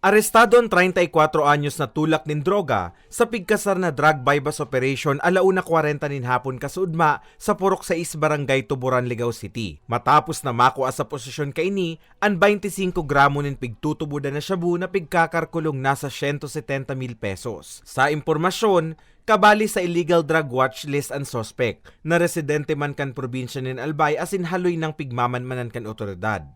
Arestado ang 34 anyos na tulak nin droga sa pigkasar na drug bypass operation alauna 40 nin hapon kasudma sa Purok 6 Barangay Tuburan, Ligaw City. Matapos na makuha sa posisyon kaini, ang 25 gramo nin pigtutubudan na shabu na pigkakarkulong nasa 170 mil pesos. Sa impormasyon, kabali sa illegal drug watch list ang suspect na residente man kan probinsya nin Albay asin haloy ng pigmamanmanan kan otoridad.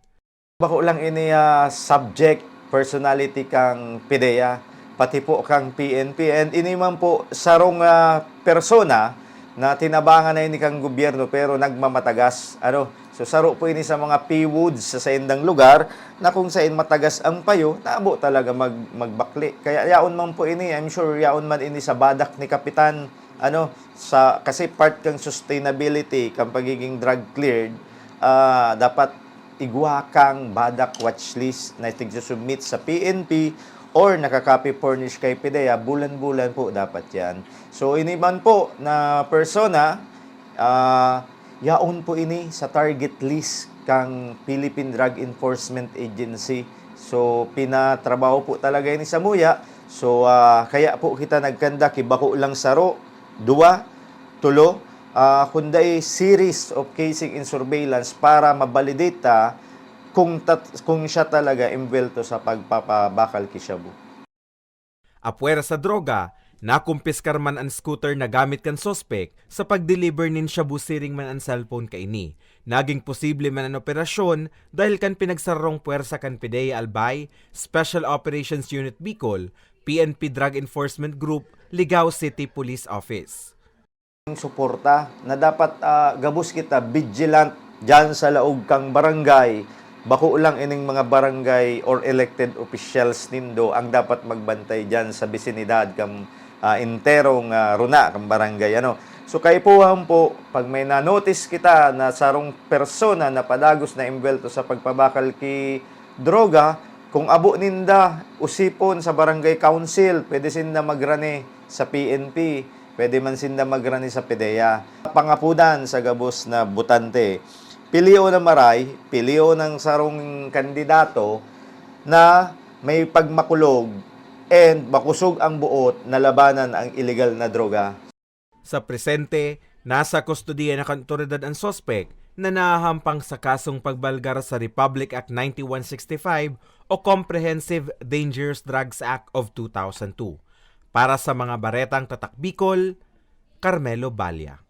Bako lang ini ah, subject personality kang PIDEA pati po kang PNP and ini man po sarong ah, persona na tinabangan na ini kang gobyerno pero nagmamatagas. Ano? So saro po ini sa mga P-woods sa saindang lugar na kung saan matagas ang payo naabo talaga mag magbakli. Kaya yaon man po ini I'm sure yaon man ini sa badak ni kapitan ano sa kasi part kang sustainability kang pagiging drug cleared ah, dapat igwa kang badak watchlist na submit sa PNP or nakaka-copy furnish kay PIDEA, bulan-bulan po dapat yan. So, ini man po na persona, ah, yaon po ini sa target list kang Philippine Drug Enforcement Agency. So, pinatrabaho po talaga ini sa muya. So, ah, kaya po kita nagkanda, kibako lang saro, duwa, tulo, uh, kunday series of casing in surveillance para mabalidate ta kung, tat, kung siya talaga imbelto sa pagpapabakal kay Shabu. Sa droga, nakumpiskar man ang scooter na gamit kan sospek sa pag-deliver nin shabu siring man ang cellphone kaini. Naging posible man ang operasyon dahil kan pinagsarong puwersa kan PDEA Albay, Special Operations Unit Bicol, PNP Drug Enforcement Group, Ligao City Police Office. Suporta na dapat ah, gabus kita vigilant dyan sa laog kang barangay. Bako lang ining mga barangay or elected officials nindo ang dapat magbantay dyan sa bisinidad kang ah, interong ah, runa kang barangay ano? So kay puham po pag may na-notice kita na sarong persona na padagos na imbelto sa pagpabakal ki droga kung abo ninda usipon sa barangay council pwede sinda magrani sa PNP pwede man sinda magrani sa PDEA pangapudan sa gabos na butante. Piliyo na maray piliyo ng sarong kandidato na may pagmakulog and makusog ang buot na labanan ang illegal na droga. Sa presente, nasa kustodiya ng kantoridad ang sospek na nahahampang sa kasong pagbalgar sa Republic Act 9165 o Comprehensive Dangerous Drugs Act of 2002. Para sa mga baretang tatak Bicol, Carmelo Balya.